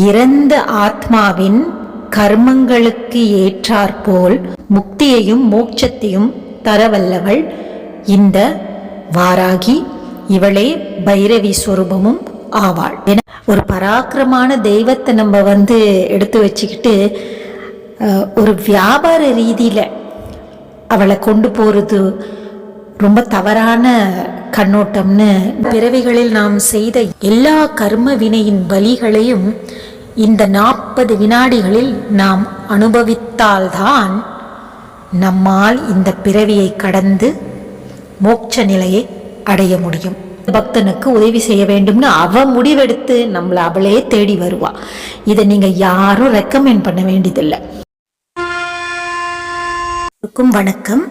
இறந்த ஆத்மாவின் கர்மங்களுக்கு ஏற்றாற்போல் முக்தியையும் மோட்சத்தையும் தரவல்லவள். இந்த வாராகி இவளே பைரவி ஸ்வரூபமும் ஆவாள். என ஒரு பராக்கிரமான தெய்வத்தை நம்ம வந்து எடுத்து வச்சுக்கிட்டு ஒரு வியாபார ரீதியில் அவளை கொண்டு போகிறது ரொம்ப தவறான கண்ணோட்டம்னு பிறவிகளில் நாம் செய்த எல்லா கர்ம வினையின் பலிகளையும் இந்த நாற்பது வினாடிகளில் நாம் அனுபவித்தால்தான் நம்மால் இந்த பிறவியை கடந்து மோட்ச நிலையை அடைய முடியும். பக்தனுக்கு உதவி செய்ய வேண்டும்னு அவ முடிவெடுத்து நம்மளை அவளே தேடி வருவா. இதை நீங்க யாரும் ரெக்கமெண்ட் பண்ண வேண்டியதில்லை. வணக்கம்.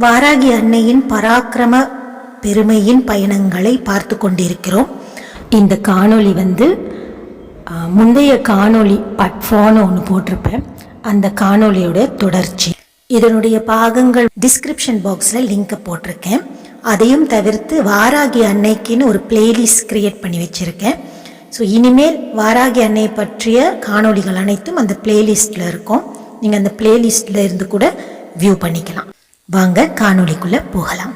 வாராகி அன்னையின் பராக்கிரம பெருமையின் பயணங்களை பார்த்து கொண்டிருக்கிறோம். இந்த காணொளி வந்து முந்தைய காணொளி பட்ஃபான்னு ஒன்று போட்டிருப்பேன். அந்த காணொளியோட தொடர்ச்சி. இதனுடைய பாகங்கள் டிஸ்கிரிப்ஷன் பாக்ஸில் லிங்கை போட்டிருக்கேன். அதையும் தவிர்த்து வாராகி அன்னைக்குன்னு ஒரு பிளேலிஸ்ட் கிரியேட் பண்ணி வச்சுருக்கேன். ஸோ இனிமேல் வாராகி அன்னை பற்றிய காணொளிகள் அனைத்தும் அந்த பிளேலிஸ்ட்டில் இருக்கும். நீங்கள் அந்த பிளேலிஸ்ட்டில் இருந்து கூட வியூ பண்ணிக்கலாம். வாங்க காணொளிக்குள்ளே போகலாம்.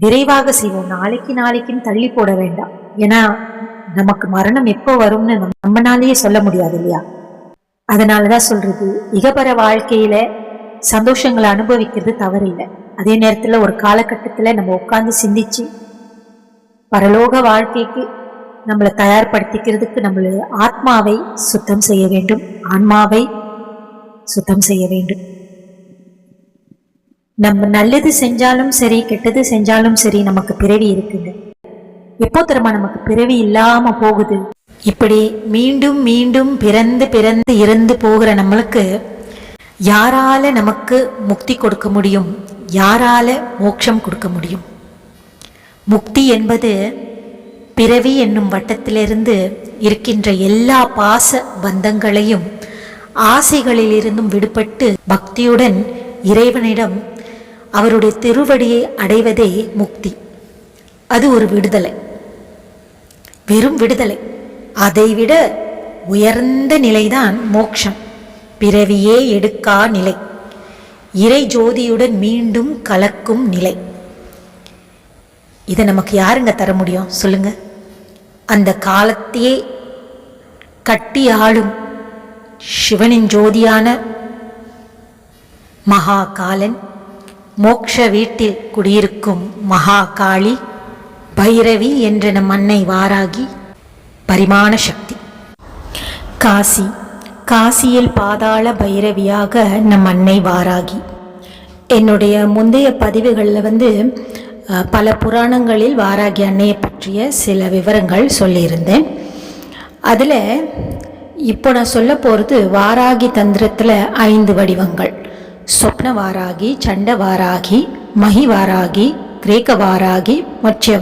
விரைவாக செய்வோம். நாளைக்கு நாளைக்குன்னு தள்ளி போட வேண்டாம். ஏன்னா நமக்கு மரணம் எப்போ வரும்னு நம்மனாலேயே சொல்ல முடியாது இல்லையா? அதனாலதான் சொல்றது இகபர வாழ்க்கையில சந்தோஷங்களை அனுபவிக்கிறது தவறில்லை. அதே நேரத்துல ஒரு காலகட்டத்துல நம்ம உட்காந்து சிந்திச்சு பரலோக வாழ்க்கைக்கு நம்மளை தயார்படுத்திக்கிறதுக்கு நம்மள ஆத்மாவை சுத்தம் செய்ய வேண்டும். ஆன்மாவை சுத்தம் செய்ய வேண்டும். நம்ம நல்லது செஞ்சாலும் சரி கெட்டது செஞ்சாலும் சரி நமக்கு பிறவி இருக்குது. எப்போ தெரியுமா நமக்கு பிறவி இல்லாம போகுது? இப்படி மீண்டும் மீண்டும் பிறந்து பிறந்து இறந்து போகிற நம்மளுக்கு யாரால நமக்கு முக்தி கொடுக்க முடியும்? யாரால மோட்சம் கொடுக்க முடியும்? முக்தி என்பது பிறவி என்னும் வட்டத்திலிருந்து இருக்கின்ற எல்லா பாச பந்தங்களையும் ஆசைகளிலிருந்தும் விடுபட்டு பக்தியுடன் இறைவனிடம் அவருடைய திருவடியை அடைவதே முக்தி. அது ஒரு விடுதலை. வெறும் விடுதலை. அதைவிட உயர்ந்த நிலைதான் மோட்சம் பிறவியே எடுக்கா நிலை. இறை ஜோதியுடன் மீண்டும் கலக்கும் நிலை. இதை நமக்கு யாருங்க தர முடியும்? சொல்லுங்க. அந்த காலத்தையே கட்டி ஆளும் சிவனின் ஜோதியான மகா காலன் மோக்ஷ வீட்டில் குடியிருக்கும் மகா காளி பைரவி என்ற நம் அன்னை வாராகி பரிமாண சக்தி. காசி காசியில் பாதாள பைரவியாக நம் அன்னை வாராகி. என்னுடைய முந்தைய பதிவுகளில் வந்து பல புராணங்களில் வாராகி அன்னையை பற்றிய சில விவரங்கள் சொல்லியிருந்தேன். அதில் இப்போ நான் சொல்ல போகிறது வாராகி தந்திரத்தில் ஐந்து வடிவங்கள். சொப்ன வாராகி மகிவாராகி கிரேக்கவாராகி மகி வாராகி கிரேக்க வாராகி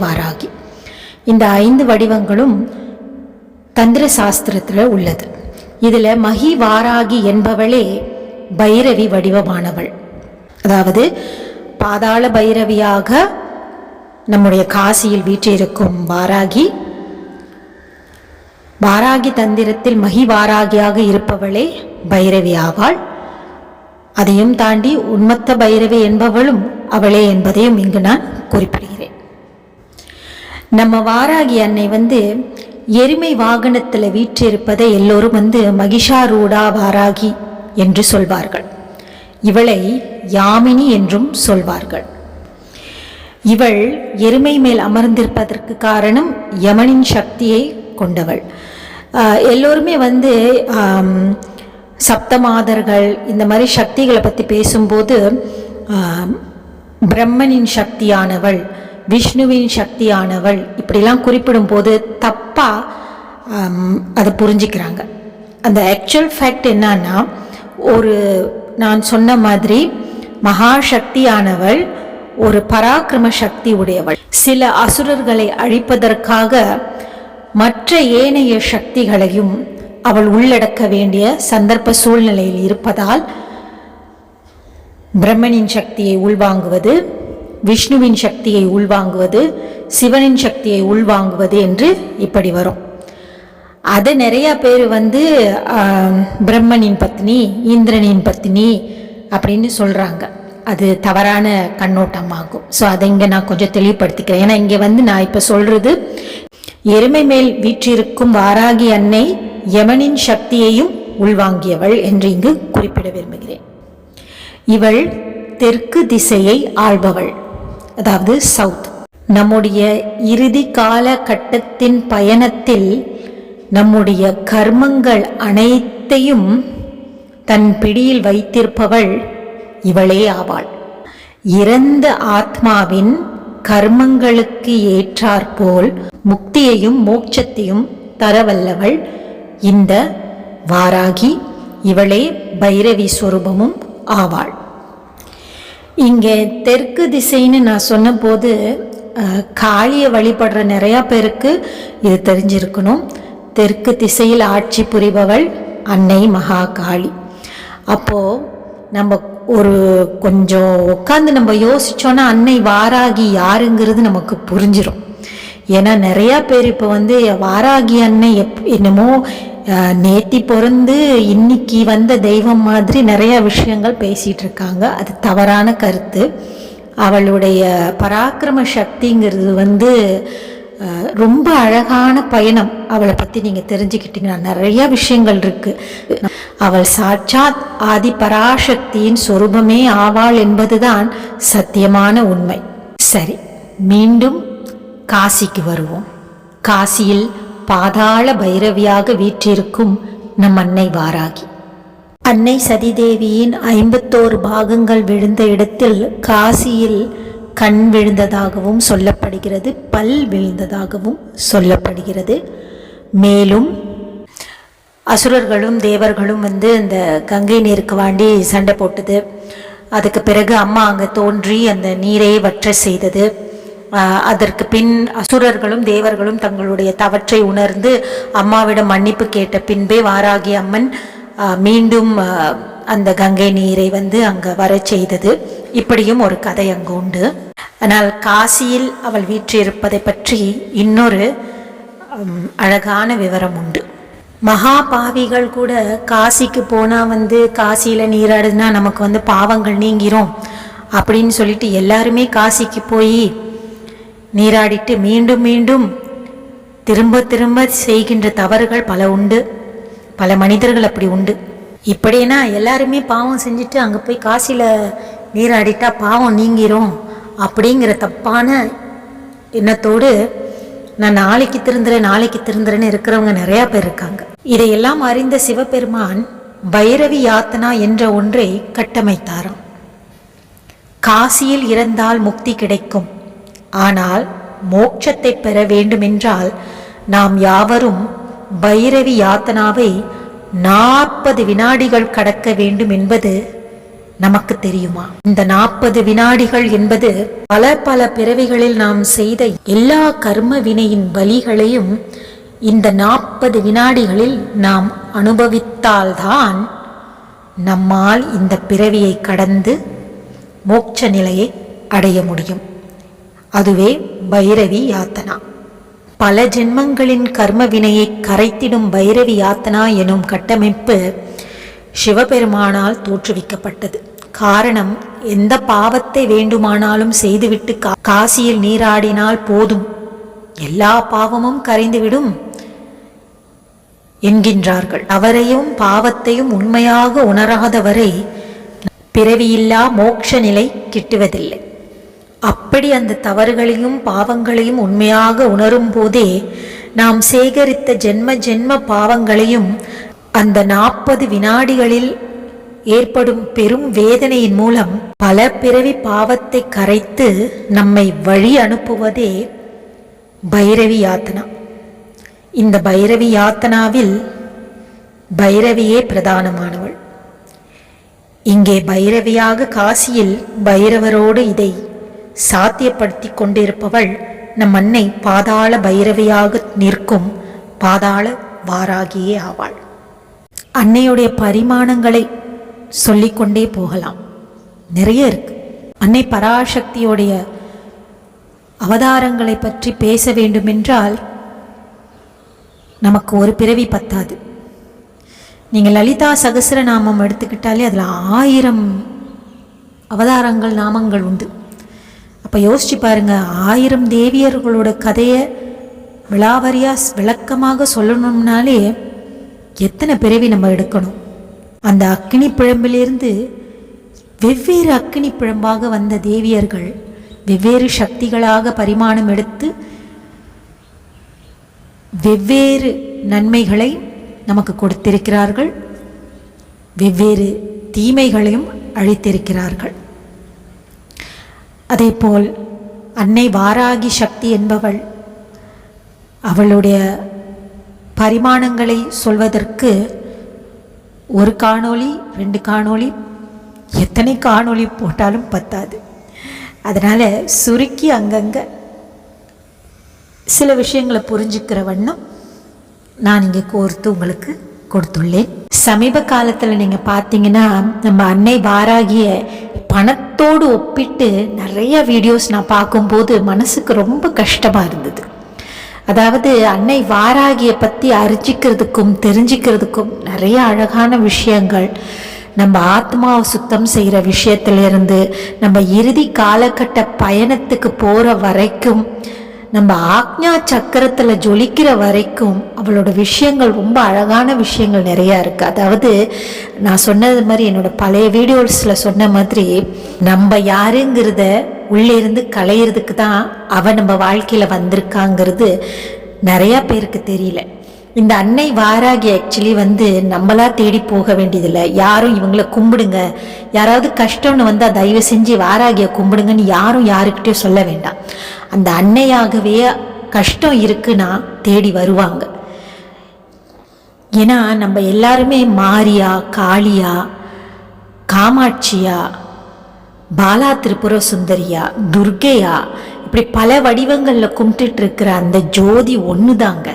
வாராகி இந்த ஐந்து வடிவங்களும் தந்திர சாஸ்திரத்தில் உள்ளது. இதில் மகிவாராகி என்பவளே பைரவி வடிவமானவள். அதாவது பாதாள பைரவியாக நம்முடைய காசியில் வீற்றிருக்கும் வாராகி வாராகி தந்திரத்தில் மகி வாராகியாக இருப்பவளே பைரவி ஆவாள். அதையும் தாண்டி உன்மத்த பைரவி என்பவளும் அவளே என்பதையும் இங்கு நான் குறிப்பிடுகிறேன். நம்ம வாராகி அன்னை வந்து எருமை வாகனத்தில் வீற்றிருப்பதை எல்லோரும் வந்து மகிஷாரூடா வாராகி என்று சொல்வார்கள். இவளை யாமினி என்றும் சொல்வார்கள். இவள் எருமை மேல் அமர்ந்திருப்பதற்கு காரணம் யமனின் சக்தியை கொண்டவள். எல்லோருமே வந்து சப்தமாதர்கள் இந்த மாதிரி சக்திகளை பற்றி பேசும்போது பிரம்மனின் சக்தியானவள் விஷ்ணுவின் சக்தியானவள் இப்படிலாம் குறிப்பிடும்போது தப்பாக அதை புரிஞ்சுக்கிறாங்க. அந்த ஆக்சுவல் ஃபேக்ட் என்னன்னா ஒரு நான் சொன்ன மாதிரி மகாசக்தியானவள் ஒரு பராக்கிரம சக்தி உடையவள். சில அசுரர்களை அழிப்பதற்காக மற்ற ஏனைய சக்திகளையும் அவள் உள்ளடக்க வேண்டிய சந்தர்ப்ப சூழ்நிலையில் இருப்பதால் பிரம்மனின் சக்தியை உள்வாங்குவது விஷ்ணுவின் சக்தியை உள்வாங்குவது சிவனின் சக்தியை உள்வாங்குவது என்று இப்படி வரும். அதை நிறையா பேர் வந்து பிரம்மனின் பத்னி இந்திரனின் பத்னி அப்படின்னு சொல்கிறாங்க அது தவறான கண்ணோட்டமாகும். ஸோ அதை இங்கே நான் கொஞ்சம் தெளிவுபடுத்திக்கிறேன். ஏன்னா இங்கே வந்து நான் இப்போ சொல்கிறது எருமை மேல் வீற்றிருக்கும் வாராகி அன்னை யமனின் சக்தியையும் உள்வாங்கியவள் என்று இங்கு குறிப்பிட விரும்புகிறேன். இவள் தெற்கு திசையை ஆள்பவள் அதாவது சவுத். நம்முடைய இறுதி கால கட்டத்தின் பயணத்தில் நம்முடைய கர்மங்கள் அனைத்தையும் தன் பிடியில் வைத்திருப்பவள் இவளே ஆவாள். இறந்த ஆத்மாவின் கர்மங்களுக்கு ஏற்றாற்போல் முக்தியையும் மோட்சத்தையும் தரவல்லவள் இந்த வாராகி இவளே பைரவி ஸ்வரூபமும் ஆவாள். இங்கே தெற்கு திசைன்னு நான் சொன்னபோது காளியை வழிபடுற நிறையா பேருக்கு இது தெரிஞ்சிருக்கணும். தெற்கு திசையில் ஆட்சி புரிபவள் அன்னை மகா காளி அப்போது நம்ம ஒரு கொஞ்சம் உட்காந்து நம்ம யோசிச்சோன்னா அன்னை வாராகி யாருங்கிறது நமக்கு புரிஞ்சிடும் ஏன்னா நிறையா பேர் இப்போ வந்து வாராகி அன்னை எப் என்னமோ நேத்தி பிறந்து இன்னைக்கு வந்த தெய்வம் மாதிரி நிறையா விஷயங்கள் பேசிகிட்டு இருக்காங்க. அது தவறான கருத்து. அவளுடைய பராக்கிரம சக்திங்கிறது வந்து ரொம்ப அழகான பயணம். அவளை பற்றி நீங்கள் தெரிஞ்சுக்கிட்டீங்கன்னா நிறைய விஷயங்கள் இருக்குது அவள் சாட்சாத் ஆதி பராசக்தியின் சொரூபமே ஆவாள் என்பதுதான் சத்தியமான உண்மை. சரி மீண்டும் காசிக்கு வருவோம். காசியில் பாதாள பைரவியாக வீற்றிருக்கும் நம் அன்னை வாராகி. அன்னை சதிதேவியின் ஐம்பத்தோரு பாகங்கள் விழுந்த இடத்தில் காசியில் கண் விழுந்ததாகவும் சொல்லப்படுகிறது பல் விழுந்ததாகவும் சொல்லப்படுகிறது. மேலும் அசுரர்களும் தேவர்களும் வந்து இந்த கங்கை நீருக்கு வாண்டி சண்டை போட்டது. அதுக்கு பிறகு அம்மா அங்கே தோன்றி அந்த நீரை வற்ற செய்தது. அதற்கு பின் அசுரர்களும் தேவர்களும் தங்களுடைய தவற்றை உணர்ந்து அம்மாவிடம் மன்னிப்பு கேட்ட பின்பே வாராகி அம்மன் மீண்டும் அந்த கங்கை நீரை வந்து அங்கே வரச் செய்தது. இப்படியும் ஒரு கதை அங்கு உண்டு. ஆனால் காசியில் அவள் வீற்றிருப்பதை பற்றி இன்னொரு அழகான விவரம் உண்டு. மகா பாவிகள் கூட காசிக்கு போனால் வந்து காசியில் நீராடுனா நமக்கு வந்து பாவங்கள் நீங்கிரும். அப்படின்னு சொல்லிட்டு எல்லாருமே காசிக்கு போய் நீராடிட்டு மீண்டும் மீண்டும் திரும்ப திரும்ப செய்கின்ற தவறுகள் பல உண்டு. பல மனிதர்கள் அப்படி உண்டு. இப்படின்னா எல்லாருமே பாவம் செஞ்சுட்டு அங்கே போய் காசியில் நீராடிட்டா பாவம் நீங்கிரும் அப்படிங்கிற தப்பான எண்ணத்தோடு நான் நாளைக்கு திருந்துறேன் நாளைக்கு திருந்துறேன்னு இருக்கிறவங்க நிறையா பேர் இருக்காங்க. இதையெல்லாம் அறிந்த சிவபெருமான் பைரவி யாத்தனா என்ற ஒன்றை கட்டமைத்தாராம். காசியில் இறந்தால் முக்தி கிடைக்கும். ஆனால் மோட்சத்தை பெற வேண்டுமென்றால் நாம் யாவரும் பைரவி யாத்தனாவை நாற்பது வினாடிகள் கடக்க வேண்டும் என்பது நமக்கு தெரியுமா? இந்த நாற்பது வினாடிகள் என்பது பல பல பிறவிகளில் நாம் செய்த எல்லா கர்ம வினையின் பலிகளையும் இந்த நாற்பது வினாடிகளில் நாம் அனுபவித்தால்தான் நம்மால் இந்த பிறவியை கடந்து மோட்ச நிலையை அடைய முடியும். அதுவே பைரவி யாத்தனா. பல ஜென்மங்களின் கர்ம வினையை கரைத்திடும் பைரவி யாத்தனா எனும் கட்டமைப்பு சிவபெருமானால் தோற்றுவிக்கப்பட்டது. காரணம் எந்த பாவத்தை வேண்டுமானாலும் செய்துவிட்டு கா- காசியில் நீராடினால் போதும். எல்லா பாவமும் கரைந்துவிடும் என்கின்றார்கள். அவரையும் பாவத்தையும் உண்மையாக உணராதவரை பிறவியில்லா மோட்ச நிலை கிட்டுவதில்லை. அப்படி அந்த தவறுகளையும் பாவங்களையும் உண்மையாக உணரும் போதே நாம் சேகரித்த ஜென்ம ஜென்ம பாவங்களையும் அந்த நாற்பது வினாடிகளில் ஏற்படும் பெரும் வேதனையின் மூலம் பல பிறவி பாவத்தை கரைத்து நம்மை வழி அனுப்புவதே பைரவி யாத்தனா. இந்த பைரவி யாத்தனாவில் பைரவியே பிரதானமானவள். இங்கே பைரவியாக காசியில் பைரவரோடு இதை சாத்தியப்படுத்தி கொண்டிருப்பவள் நம் அன்னை பாதாள பைரவியாக நிற்கும் பாதாள வாராகியே ஆவாள். அன்னையுடைய பரிமாணங்களை சொல்லிக்கொண்டே போகலாம். நிறைய இருக்கு. அன்னை பராசக்தியுடைய அவதாரங்களை பற்றி பேச வேண்டுமென்றால் நமக்கு ஒரு பிறவி பத்தாது. நீங்கள் லலிதா சகஸ்ரநாமம் எடுத்துக்கிட்டாலே அதில் ஆயிரம் அவதாரங்கள் நாமங்கள் உண்டு. அப்போ யோசிச்சு பாருங்க ஆயிரம் தேவியர்களோட கதையை விளாவரியாக விளக்கமாக சொல்லணும்னாலே எத்தனை பிறவி நம்ம எடுக்கணும்? அந்த அக்னி பிழம்பிலிருந்து வெவ்வேறு அக்னி பிழம்பாக வந்த தேவியர்கள் வெவ்வேறு சக்திகளாக பரிமாணம் எடுத்து வெவ்வேறு நன்மைகளை நமக்கு கொடுத்திருக்கிறார்கள். வெவ்வேறு தீமைகளையும் அழித்திருக்கிறார்கள். அதேபோல் அன்னை வாராகி சக்தி என்பவள் அவளுடைய பரிமாணங்களை சொல்வதற்கு ஒரு காணொளி ரெண்டு காணொளி எத்தனை காணொளி போட்டாலும் பத்தாது. அதனால் சுருக்கி அங்கங்கே சில விஷயங்களை புரிஞ்சுக்கிற வண்ணம் நான் இங்கே கோர்த்து உங்களுக்கு கொடுத்துள்ளேன். சமீப காலத்தில் நீங்கள் பார்த்தீங்கன்னா நம்ம அன்னை வாராகிய பணத்தோடு ஒப்பிட்டு நிறைய வீடியோஸ் நான் பார்க்கும்போது மனசுக்கு ரொம்ப கஷ்டமாக இருந்தது. அதாவது அன்னை வாராகியை பற்றி அறிஞ்சிக்கிறதுக்கும் தெரிஞ்சுக்கிறதுக்கும் நிறைய அழகான விஷயங்கள். நம்ம ஆத்மாவை சுத்தம் செய்கிற விஷயத்திலிருந்து நம்ம இறுதி காலகட்ட பயணத்துக்கு போகிற வரைக்கும் நம்ம ஆக்ஞா சக்கரத்தில் ஜொலிக்கிற வரைக்கும் அவளோட விஷயங்கள் ரொம்ப அழகான விஷயங்கள் நிறையா இருக்குது அதாவது நான் சொன்னது மாதிரி என்னோட பழைய வீடியோஸில் சொன்ன மாதிரி நம்ம யாருங்கிறத உள்ளே இருந்து களையிறதுக்கு தான் அவள் நம்ம வாழ்க்கையில் வந்திருக்காங்கிறது நிறையா பேருக்கு தெரியல. இந்த அன்னை வாராகி ஆக்சுவலி வந்து நம்மளா தேடி போக வேண்டியதில்லை. யாரும் இவங்கள கும்பிடுங்க. யாராவது கஷ்டம்னு வந்தால் தயவு செஞ்சு வாராகியை கும்பிடுங்கன்னு யாரும் யாருக்கிட்டே சொல்ல வேண்டாம். அந்த அன்னையாகவே கஷ்டம் இருக்குன்னா தேடி வருவாங்க. ஏன்னா நம்ம எல்லாருமே மாரியா காளியா காமாட்சியா பாலா திரிபுர சுந்தரியா துர்கையா இப்படி பல வடிவங்களில் கும்பிட்டுட்டு இருக்கிற அந்த ஜோதி ஒன்று தாங்க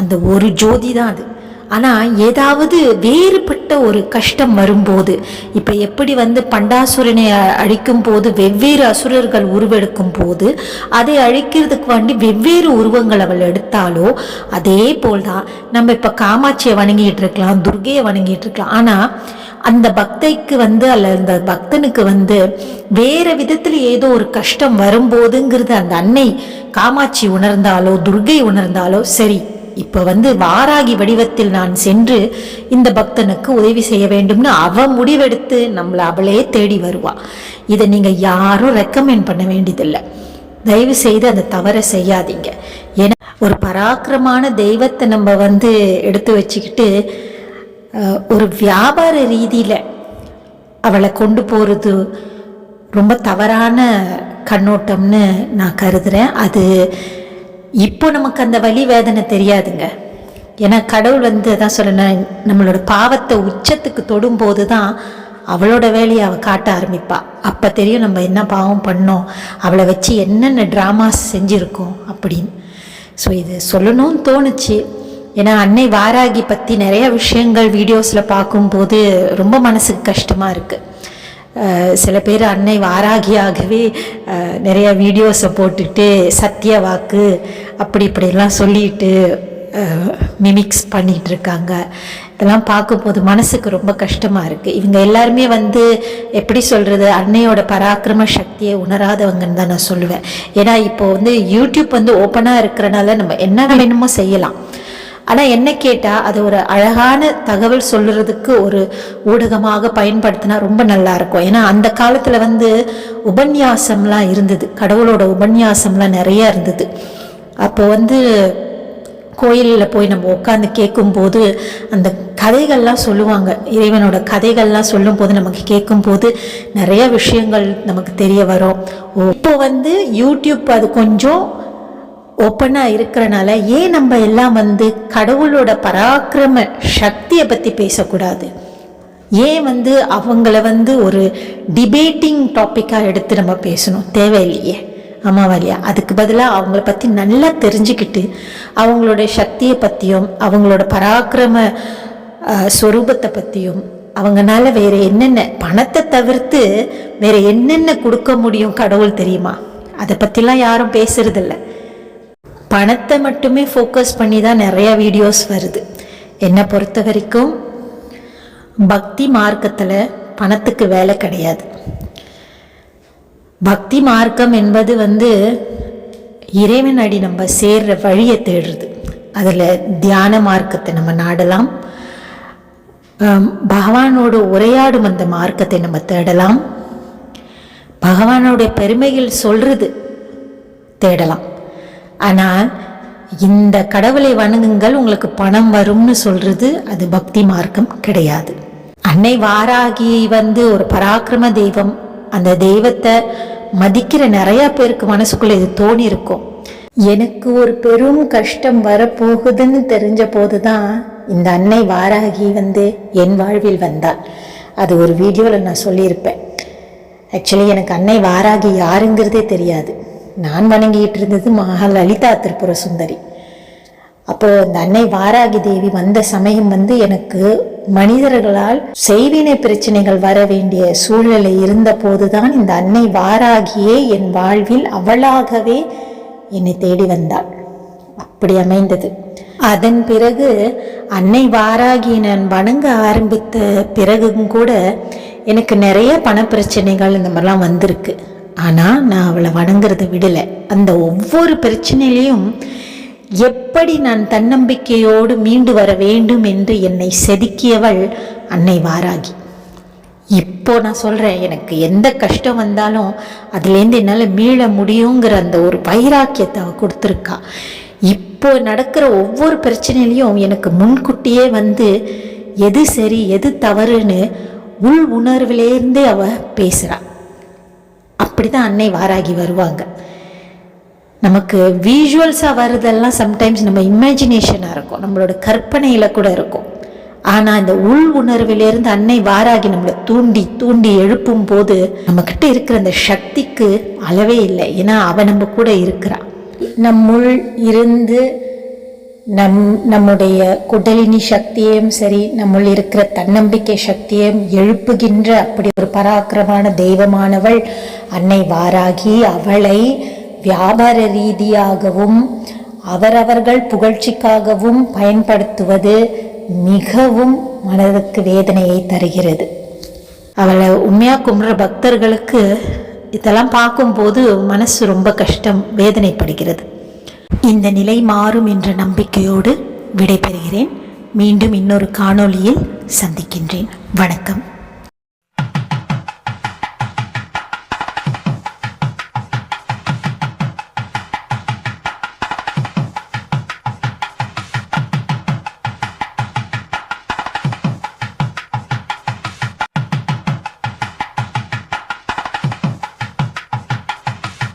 அந்த ஒரு ஜோதி தான் அது. ஆனால் ஏதாவது வேறுபட்ட ஒரு கஷ்டம் வரும்போது இப்போ எப்படி வந்து பண்டாசுரனை அழிக்கும் போது வெவ்வேறு அசுரர்கள் உருவெடுக்கும் போது அதை அழிக்கிறதுக்கு வேண்டி வெவ்வேறு உருவங்கள் அவள் எடுத்தாலோ அதே போல் தான் நம்ம இப்போ காமாட்சியை வணங்கிட்டு இருக்கலாம் துர்கையை வணங்கிட்டு இருக்கலாம். ஆனால் அந்த பக்தைக்கு வந்து அல்ல அந்த பக்தனுக்கு வந்து வேற விதத்தில் ஏதோ ஒரு கஷ்டம் வரும்போதுங்கிறது அந்த அன்னை காமாட்சி உணர்ந்தாலோ துர்கை உணர்ந்தாலோ சரி இப்போ வந்து வாராகி வடிவத்தில் நான் சென்று இந்த பக்தனுக்கு உதவி செய்ய வேண்டும்னு அவ முடிவெடுத்து நம்மளை அவளே தேடி வருவா. இதை நீங்கள் யாரும் ரெக்கமெண்ட் பண்ண வேண்டியதில்லை. தயவு செய்து அந்த தவறை செய்யாதீங்க. ஏன்னா ஒரு பராக்கிரமான தெய்வத்தை நம்ம வந்து எடுத்து வச்சுக்கிட்டு ஒரு வியாபார ரீதியில் அவளை கொண்டு போகிறது ரொம்ப தவறான கண்ணோட்டம்னு நான் கருதுகிறேன் அது இப்போ நமக்கு அந்த வழி வேதனை தெரியாதுங்க. ஏன்னா கடவுள் வந்து தான் சொல்லணும் நம்மளோட பாவத்தை உச்சத்துக்கு தொடும்போது தான் அவளோட வேலையை அவள் காட்ட ஆரம்பிப்பாள் அப்போ தெரியும் நம்ம என்ன பாவம் பண்ணோம் அவளை வச்சு என்னென்ன ட்ராமாஸ் செஞ்சுருக்கோம் அப்படின்னு. ஸோ இது சொல்லணும்னு தோணுச்சு. ஏன்னா அன்னை வாராகி பற்றி நிறைய விஷயங்கள் வீடியோஸில் பார்க்கும்போது ரொம்ப மனசுக்கு கஷ்டமாக இருக்குது சில பேர் அன்னை வாராகியாகவே நிறைய வீடியோஸை போட்டுட்டு சத்திய வாக்கு அப்படி இப்படிலாம் சொல்லிட்டு மிமிக்ஸ் பண்ணிகிட்டு இருக்காங்க இதெல்லாம் பார்க்கும்போது மனசுக்கு ரொம்ப கஷ்டமாக இருக்குது இவங்க எல்லாருமே வந்து எப்படி சொல்கிறது அன்னையோட பராக்கிரம சக்தியை உணராதவங்கன்னு தான் நான் சொல்லுவேன். ஏன்னா இப்போது வந்து யூடியூப் வந்து ஓப்பனாக இருக்கிறனால நம்ம என்ன வேணுமோ செய்யலாம். ஆனால் என்ன கேட்டால் அது ஒரு அழகான தகவல் சொல்லுறதுக்கு ஒரு ஊடகமாக பயன்படுத்தினா ரொம்ப நல்லா இருக்கும். ஏன்னா அந்த காலத்தில் வந்து உபன்யாசம்லாம் இருந்தது. கடவுளோட உபன்யாசம்லாம் நிறைய இருந்தது. அப்போ வந்து கோயிலில் போய் நம்ம உட்காந்து கேட்கும்போது அந்த கதைகள்லாம் சொல்லுவாங்க. இறைவனோட கதைகள்லாம் சொல்லும்போது நமக்கு கேட்கும்போது நிறைய விஷயங்கள் நமக்கு தெரிய வரும். இப்போ வந்து யூடியூப் அது கொஞ்சம் ஓப்பனாக இருக்கிறனால ஏன் நம்ம எல்லாம் வந்து கடவுளோட பராக்கிரம சக்தியை பற்றி பேசக்கூடாது? ஏன் வந்து அவங்கள வந்து ஒரு டிபேட்டிங் டாப்பிக்காக எடுத்து நம்ம பேசணும்? தேவையில்லையே. ஆமாவா இல்லையா அதுக்கு பதிலாக அவங்கள பற்றி நல்லா தெரிஞ்சுக்கிட்டு அவங்களோட சக்தியை பற்றியும் அவங்களோட பராக்கிரம ஸ்வரூபத்தை பற்றியும் அவங்கனால வேற என்னென்ன பணத்தை தவிர்த்து வேற என்னென்ன கொடுக்க முடியும் கடவுள் தெரியுமா? அதை பற்றிலாம் யாரும் பேசுறதில்லை. பணத்தை மட்டுமே ஃபோக்கஸ் பண்ணி தான் நிறைய வீடியோஸ் வருது. என்னை பொறுத்த வரைக்கும் பக்தி மார்க்கத்தில் பணத்துக்கு வேலை கிடையாது. பக்தி மார்க்கம் என்பது வந்து இறைவன் அடி நம்ம சேர்ற வழியை தேடுறது. அதில் தியான மார்க்கத்தை நம்ம நாடலாம். பகவானோடு உரையாடும் அந்த மார்க்கத்தை நம்ம தேடலாம். பகவானோட பெருமைகள் சொல்கிறது தேடலாம். ஆனால் இந்த கடவுளை வணங்குங்கள் உங்களுக்கு பணம் வரும்னு சொல்றது அது பக்தி மார்க்கம் கிடையாது. அன்னை வாராகி வந்து ஒரு பராக்கிரம தெய்வம். அந்த தெய்வத்தை மதிக்கிற நிறைய பேருக்கு மனசுக்குள்ள இது தோணி இருக்கும் எனக்கு ஒரு பெரும் கஷ்டம் வரப்போகுதுன்னு தெரிஞ்ச போதுதான் இந்த அன்னை வாராகி வந்து என் வாழ்வில் வந்தாள். அது ஒரு வீடியோவில் நான் சொல்லியிருப்பேன். ஆக்சுவலி எனக்கு அன்னை வாராகி யாருங்கிறதே தெரியாது. நான் வணங்கிட்டு இருந்தது மகாலலிதா திருப்புர சுந்தரி. அப்போது இந்த அன்னை வாராகி தேவி வந்த சமயம் வந்து எனக்கு மனிதர்களால் செய்வினை பிரச்சனைகள் வர வேண்டிய சூழ்நிலை இருந்த போதுதான் இந்த அன்னை வாராகியே என் வாழ்வில் அவளாகவே என்னை தேடி வந்தாள். அப்படி அமைந்தது. அதன் பிறகு அன்னை வாராகி நான் வணங்க ஆரம்பித்த பிறகும் கூட எனக்கு நிறைய பணப்பிரச்சனைகள் இந்த மாதிரிலாம் வந்திருக்கு. ஆனால் நான் அவளை வணங்குறத விடலை. அந்த ஒவ்வொரு பிரச்சனையிலையும் எப்படி நான் தன்னம்பிக்கையோடு மீண்டு வர வேண்டும் என்று என்னை செதுக்கியவள் அன்னை வாராகி. இப்போ நான் சொல்கிறேன் எனக்கு எந்த கஷ்டம் வந்தாலும் அதுலேருந்து என்னால் மீள முடியுங்கிற அந்த ஒரு வைராக்கியத்தை அவள் கொடுத்துருக்கா. இப்போ நடக்கிற ஒவ்வொரு பிரச்சனையிலையும் எனக்கு முன்கூட்டியே வந்து எது சரி எது தவறுன்னு உள் உணர்விலேருந்தே அவள் பேசுகிறாள் அப்படி தான் அன்னை வாராகி வருவாங்க. நமக்கு விஷுவல்ஸாக வருதெல்லாம் சம்டைம்ஸ் நம்ம இமேஜினேஷனாக இருக்கும். நம்மளோட கற்பனையில் கூட இருக்கும். ஆனால் இந்த உள் உணர்விலேருந்து அன்னை வாராகி நம்மளை தூண்டி தூண்டி எழுப்பும் போது நம்மக்கிட்ட இருக்கிற அந்த சக்திக்கு அளவே இல்லை. ஏன்னா அவ நம்ம கூட இருக்கிறான் நம்முள் இருந்து நம் நம்முடைய குடலினி சக்தியையும் சரி நம்முள் இருக்கிற தன்னம்பிக்கை சக்தியையும் எழுப்புகின்ற அப்படி ஒரு பராக்கிரமான தெய்வமானவள் அன்னை வாராகி அவளை வியாபார ரீதியாகவும் அவரவர்கள் புகழ்ச்சிக்காகவும் பயன்படுத்துவது மிகவும் மனதுக்கு வேதனையை தருகிறது. அவளை உண்மையாக கும்பிட்ற பக்தர்களுக்கு இதெல்லாம் பார்க்கும்போது மனசு ரொம்ப கஷ்டம் வேதனைப்படுகிறது. இந்த நிலை மாறும் என்ற நம்பிக்கையோடு விடைபெறுகிறேன். மீண்டும் இன்னொரு காணொளியில் சந்திக்கின்றேன். வணக்கம்.